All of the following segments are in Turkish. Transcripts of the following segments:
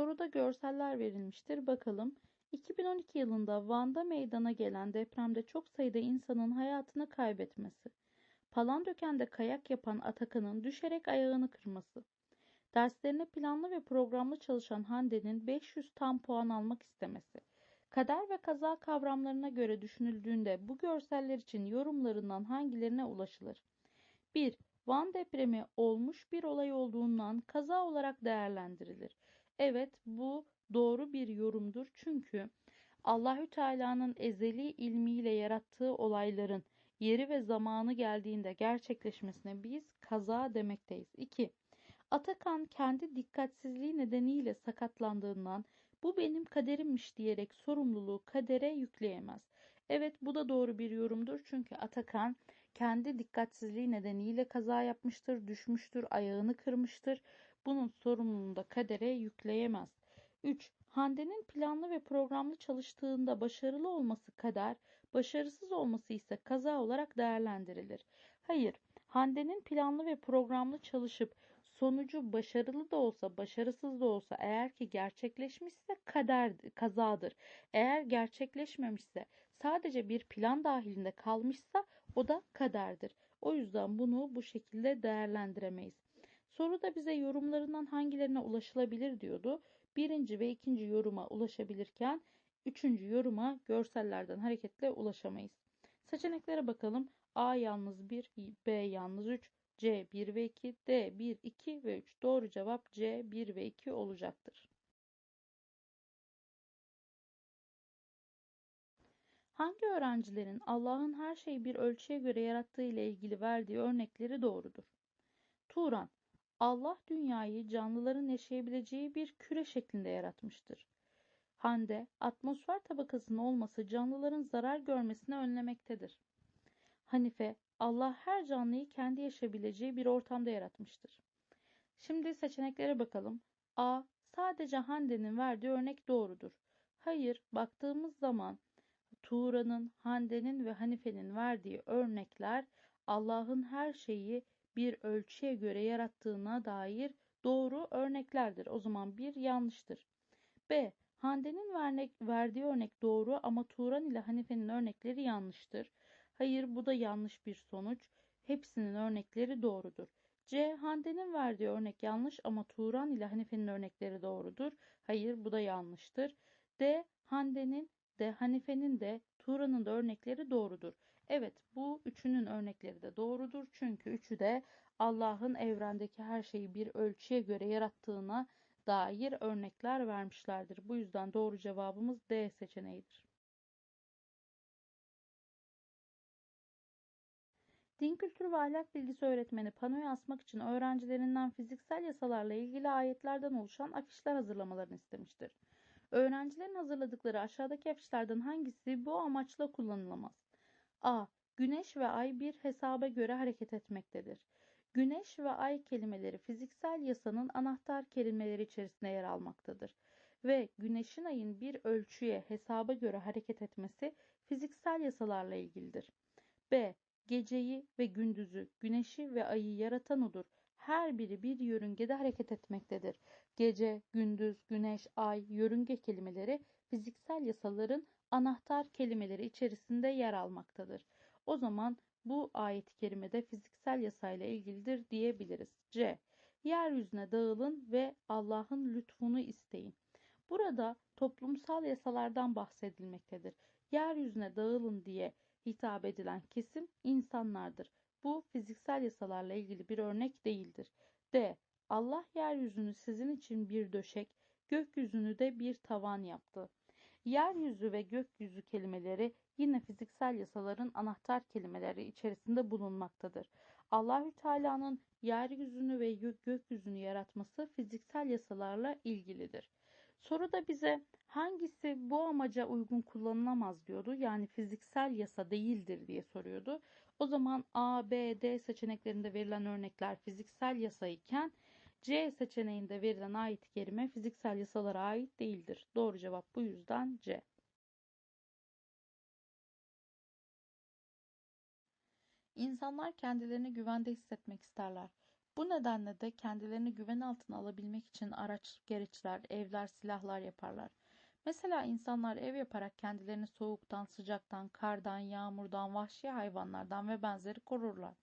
Soruda görseller verilmiştir. Bakalım. 2012 yılında Van'da meydana gelen depremde çok sayıda insanın hayatını kaybetmesi. Palandöken'de kayak yapan Atakan'ın düşerek ayağını kırması. Derslerine planlı ve programlı çalışan Hande'nin 500 tam puan almak istemesi. Kader ve kaza kavramlarına göre düşünüldüğünde bu görseller için yorumlarından hangilerine ulaşılır? 1. Van depremi olmuş bir olay olduğundan kaza olarak değerlendirilir. Evet bu doğru bir yorumdur çünkü Allahü Teala'nın ezeli ilmiyle yarattığı olayların yeri ve zamanı geldiğinde gerçekleşmesine biz kaza demekteyiz. 2. Atakan kendi dikkatsizliği nedeniyle sakatlandığından bu benim kaderimmiş diyerek sorumluluğu kadere yükleyemez. Evet bu da doğru bir yorumdur çünkü Atakan kendi dikkatsizliği nedeniyle kaza yapmıştır, düşmüştür, ayağını kırmıştır. Bunun sorumluluğunu da kadere yükleyemez. 3. Hande'nin planlı ve programlı çalıştığında başarılı olması kader, başarısız olması ise kaza olarak değerlendirilir. Hayır, Hande'nin planlı ve programlı çalışıp sonucu başarılı da olsa, başarısız da olsa eğer ki gerçekleşmişse kader kazadır. Eğer gerçekleşmemişse, sadece bir plan dahilinde kalmışsa o da kaderdir. O yüzden bunu bu şekilde değerlendiremeyiz. Soruda bize yorumlarından hangilerine ulaşılabilir diyordu. Birinci ve ikinci yoruma ulaşabilirken üçüncü yoruma görsellerden hareketle ulaşamayız. Seçeneklere bakalım. A yalnız 1, B yalnız 3, C 1 ve 2, D 1, 2 ve 3. Doğru cevap C 1 ve 2 olacaktır. Hangi öğrencilerin Allah'ın her şeyi bir ölçüye göre yarattığı ile ilgili verdiği örnekleri doğrudur? Turan, Allah dünyayı canlıların yaşayabileceği bir küre şeklinde yaratmıştır. Hande, atmosfer tabakasının olması canlıların zarar görmesini önlemektedir. Hanife, Allah her canlıyı kendi yaşayabileceği bir ortamda yaratmıştır. Şimdi seçeneklere bakalım. A. Sadece Hande'nin verdiği örnek doğrudur. Hayır, baktığımız zaman Tuğra'nın, Hande'nin ve Hanife'nin verdiği örnekler Allah'ın her şeyi bir ölçüye göre yarattığına dair doğru örneklerdir. O zaman bir yanlıştır. B. Hande'nin verdiği örnek doğru ama Turan ile Hanife'nin örnekleri yanlıştır. Hayır bu da yanlış bir sonuç. Hepsinin örnekleri doğrudur. C. Hande'nin verdiği örnek yanlış ama Turan ile Hanife'nin örnekleri doğrudur. Hayır bu da yanlıştır. D. Hande'nin de Hanife'nin de Turan'ın da örnekleri doğrudur. Evet bu üçünün örnekleri de doğrudur. Çünkü üçü de Allah'ın evrendeki her şeyi bir ölçüye göre yarattığına dair örnekler vermişlerdir. Bu yüzden doğru cevabımız D seçeneğidir. Din kültürü ve ahlak bilgisi öğretmeni panoya asmak için öğrencilerinden fiziksel yasalarla ilgili ayetlerden oluşan afişler hazırlamalarını istemiştir. Öğrencilerin hazırladıkları aşağıdaki afişlerden hangisi bu amaçla kullanılamaz? A. Güneş ve ay bir hesaba göre hareket etmektedir. Güneş ve ay kelimeleri fiziksel yasanın anahtar kelimeleri içerisinde yer almaktadır. Ve güneşin ayın bir ölçüye hesaba göre hareket etmesi fiziksel yasalarla ilgilidir. B. Geceyi ve gündüzü, güneşi ve ayı yaratan odur. Her biri bir yörüngede hareket etmektedir. Gece, gündüz, güneş, ay, yörünge kelimeleri fiziksel yasaların anahtar kelimeleri içerisinde yer almaktadır. O zaman bu ayet-i kerimede fiziksel yasayla ilgilidir diyebiliriz. C. Yeryüzüne dağılın ve Allah'ın lütfunu isteyin. Burada toplumsal yasalardan bahsedilmektedir. Yeryüzüne dağılın diye hitap edilen kesim insanlardır. Bu fiziksel yasalarla ilgili bir örnek değildir. D. Allah yeryüzünü sizin için bir döşek, gökyüzünü de bir tavan yaptı. Yeryüzü ve gökyüzü kelimeleri yine fiziksel yasaların anahtar kelimeleri içerisinde bulunmaktadır. Allahü Teala'nın yeryüzünü ve gökyüzünü yaratması fiziksel yasalarla ilgilidir. Soruda bize hangisi bu amaca uygun kullanılamaz diyordu. Yani fiziksel yasa değildir diye soruyordu. O zaman A, B, D seçeneklerinde verilen örnekler fiziksel yasa iken C seçeneğinde verilen ayet kerime fiziksel yasalara ait değildir. Doğru cevap bu yüzden C. İnsanlar kendilerini güvende hissetmek isterler. Bu nedenle de kendilerini güven altına alabilmek için araç, gereçler, evler, silahlar yaparlar. Mesela insanlar ev yaparak kendilerini soğuktan, sıcaktan, kardan, yağmurdan, vahşi hayvanlardan ve benzeri korurlar.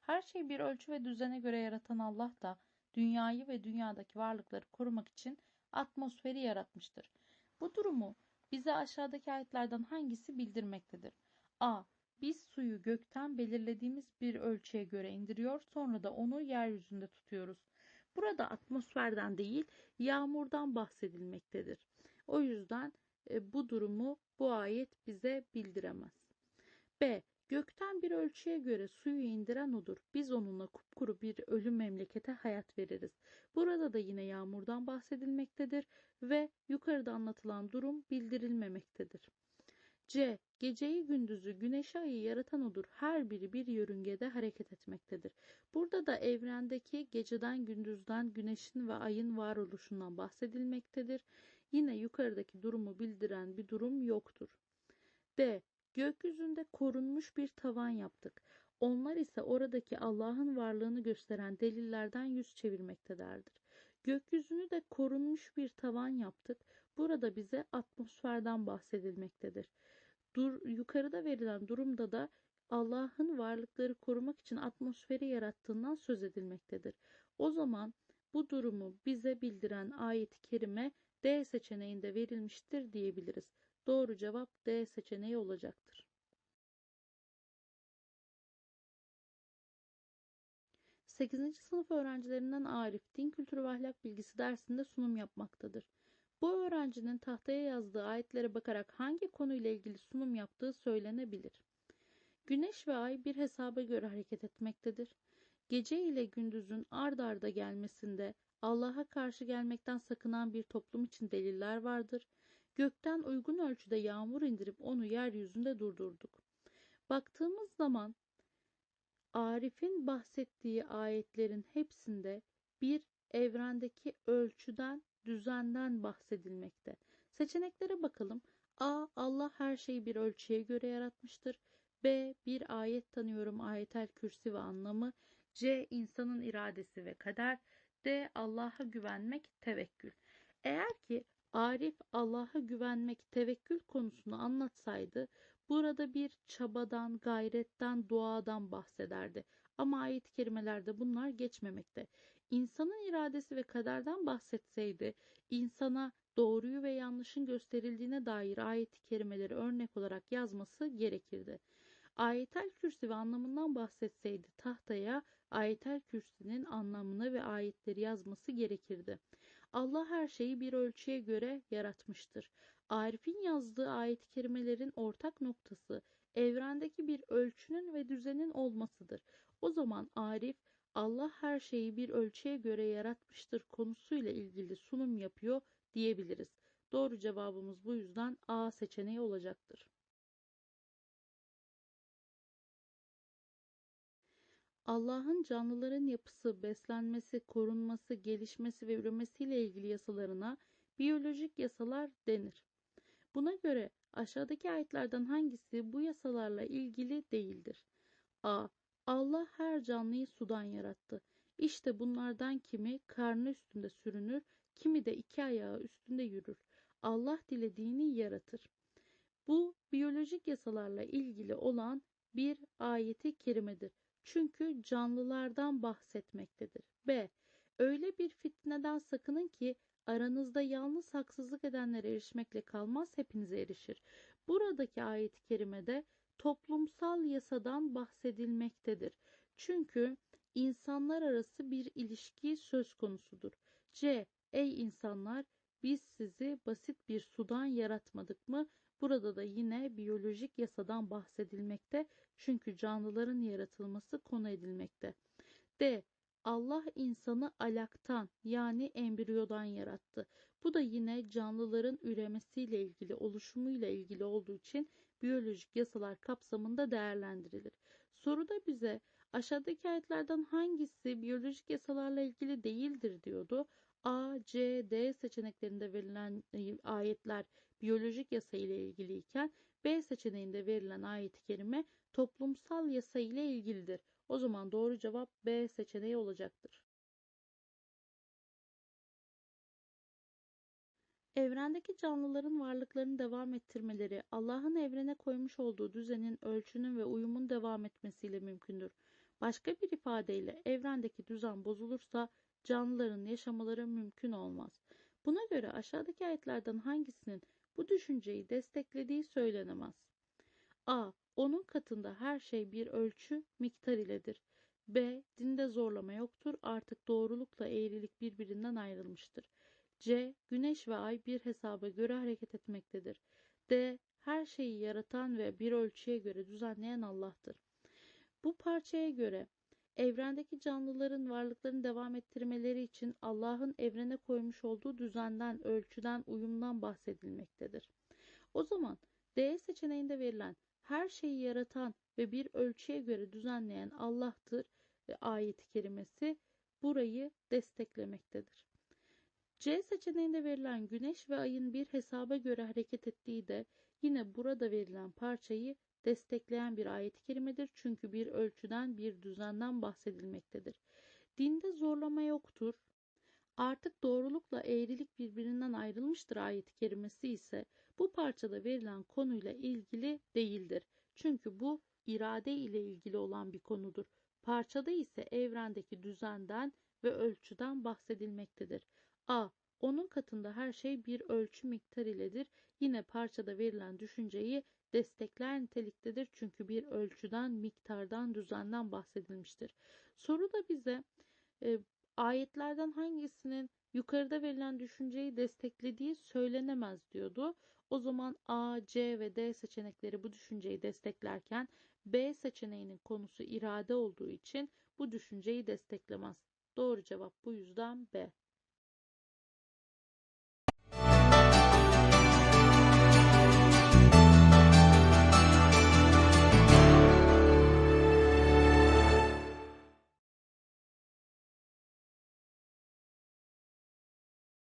Her şeyi bir ölçü ve düzene göre yaratan Allah da dünyayı ve dünyadaki varlıkları korumak için atmosferi yaratmıştır. Bu durumu bize aşağıdaki ayetlerden hangisi bildirmektedir? A. Biz suyu gökten belirlediğimiz bir ölçüye göre indiriyor, sonra da onu yeryüzünde tutuyoruz. Burada atmosferden değil, yağmurdan bahsedilmektedir. O yüzden e, bu durumu bu ayet bize bildiremez. B. Gökten bir ölçüye göre suyu indiren odur. Biz onunla kupkuru bir ölü memlekete hayat veririz. Burada da yine yağmurdan bahsedilmektedir ve yukarıda anlatılan durum bildirilmemektedir. C. Geceyi gündüzü, güneşi ayı yaratan odur. Her biri bir yörüngede hareket etmektedir. Burada da evrendeki geceden gündüzden güneşin ve ayın varoluşundan bahsedilmektedir. Yine yukarıdaki durumu bildiren bir durum yoktur. D. Gökyüzünde korunmuş bir tavan yaptık. Onlar ise oradaki Allah'ın varlığını gösteren delillerden yüz çevirmektedirler. Gökyüzünü de korunmuş bir tavan yaptık. Burada bize atmosferden bahsedilmektedir. Dur, yukarıda verilen durumda da Allah'ın varlıkları korumak için atmosferi yarattığından söz edilmektedir. O zaman bu durumu bize bildiren ayet-i kerime D seçeneğinde verilmiştir diyebiliriz. Doğru cevap D seçeneği olacaktır. 8. sınıf öğrencilerinden Arif, din kültürü ve ahlak bilgisi dersinde sunum yapmaktadır. Bu öğrencinin tahtaya yazdığı ayetlere bakarak hangi konuyla ilgili sunum yaptığı söylenebilir. Güneş ve ay bir hesaba göre hareket etmektedir. Gece ile gündüzün ard arda gelmesinde Allah'a karşı gelmekten sakınan bir toplum için deliller vardır. Gökten uygun ölçüde yağmur indirip onu yeryüzünde durdurduk. Baktığımız zaman Arif'in bahsettiği ayetlerin hepsinde bir evrendeki ölçüden, düzenden bahsedilmekte. Seçeneklere bakalım. A. Allah her şeyi bir ölçüye göre yaratmıştır. B. Bir ayet tanıyorum ayetel kürsi ve anlamı. C. insanın iradesi ve kader. D. Allah'a güvenmek tevekkül. Eğer ki Arif Allah'a güvenmek tevekkül konusunu anlatsaydı burada bir çabadan, gayretten, duadan bahsederdi. Ama ayet-i kerimelerde bunlar geçmemekte. İnsanın iradesi ve kaderden bahsetseydi, insana doğruyu ve yanlışın gösterildiğine dair ayet-i kerimeleri örnek olarak yazması gerekirdi. Ayetel Kürsi ve anlamından bahsetseydi tahtaya Ayetel Kürsi'nin anlamını ve ayetleri yazması gerekirdi. Allah her şeyi bir ölçüye göre yaratmıştır. Arif'in yazdığı ayet-i kerimelerin ortak noktası evrendeki bir ölçünün ve düzenin olmasıdır. O zaman Arif Allah her şeyi bir ölçüye göre yaratmıştır konusuyla ilgili sunum yapıyor diyebiliriz. Doğru cevabımız bu yüzden A seçeneği olacaktır. Allah'ın canlıların yapısı, beslenmesi, korunması, gelişmesi ve üremesiyle ilgili yasalarına biyolojik yasalar denir. Buna göre aşağıdaki ayetlerden hangisi bu yasalarla ilgili değildir? A. Allah her canlıyı sudan yarattı. İşte bunlardan kimi karnı üstünde sürünür, kimi de iki ayağı üstünde yürür. Allah dilediğini yaratır. Bu biyolojik yasalarla ilgili olan bir ayeti kerimedir. Çünkü canlılardan bahsetmektedir. B. Öyle bir fitneden sakının ki aranızda yalnız haksızlık edenlere erişmekle kalmaz hepinize erişir. Buradaki ayet-i kerimede toplumsal yasadan bahsedilmektedir. Çünkü insanlar arası bir ilişki söz konusudur. C. Ey insanlar biz sizi basit bir sudan yaratmadık mı? Burada da yine biyolojik yasadan bahsedilmekte çünkü canlıların yaratılması konu edilmekte. D. Allah insanı alaktan yani embriyodan yarattı. Bu da yine canlıların üremesiyle ilgili, oluşumuyla ilgili olduğu için biyolojik yasalar kapsamında değerlendirilir. Soruda bize aşağıdaki ayetlerden hangisi biyolojik yasalarla ilgili değildir diyordu. A, C, D seçeneklerinde verilen e, ayetler biyolojik yasa ile ilgiliyken B seçeneğinde verilen ayet-i kerime toplumsal yasa ile ilgilidir. O zaman doğru cevap B seçeneği olacaktır. Evrendeki canlıların varlıklarını devam ettirmeleri Allah'ın evrene koymuş olduğu düzenin, ölçünün ve uyumun devam etmesiyle mümkündür. Başka bir ifadeyle evrendeki düzen bozulursa canlıların yaşamaları mümkün olmaz. Buna göre aşağıdaki ayetlerden hangisinin bu düşünceyi desteklediği söylenemez. A. Onun katında her şey bir ölçü, miktar iledir. B. Dinde zorlama yoktur. Artık doğrulukla eğrilik birbirinden ayrılmıştır. C. Güneş ve ay bir hesaba göre hareket etmektedir. D. Her şeyi yaratan ve bir ölçüye göre düzenleyen Allah'tır. Bu parçaya göre evrendeki canlıların varlıklarını devam ettirmeleri için Allah'ın evrene koymuş olduğu düzenden, ölçüden, uyumdan bahsedilmektedir. O zaman D seçeneğinde verilen her şeyi yaratan ve bir ölçüye göre düzenleyen Allah'tır ve ayet-i kerimesi burayı desteklemektedir. C seçeneğinde verilen güneş ve ayın bir hesaba göre hareket ettiği de yine burada verilen parçayı destekleyen bir ayet-i kerimedir. Çünkü bir ölçüden, bir düzenden bahsedilmektedir. Dinde zorlama yoktur. Artık doğrulukla eğrilik birbirinden ayrılmıştır ayet-i kerimesi ise bu parçada verilen konuyla ilgili değildir. Çünkü bu irade ile ilgili olan bir konudur. Parçada ise evrendeki düzenden ve ölçüden bahsedilmektedir. A. Onun katında her şey bir ölçü miktar iledir. Yine parçada verilen düşünceyi destekler niteliktedir. Çünkü bir ölçüden, miktardan, düzenden bahsedilmiştir. Soru da bize e, ayetlerden hangisinin yukarıda verilen düşünceyi desteklediği söylenemez diyordu. O zaman A, C ve D seçenekleri bu düşünceyi desteklerken B seçeneğinin konusu irade olduğu için bu düşünceyi desteklemez. Doğru cevap bu yüzden B.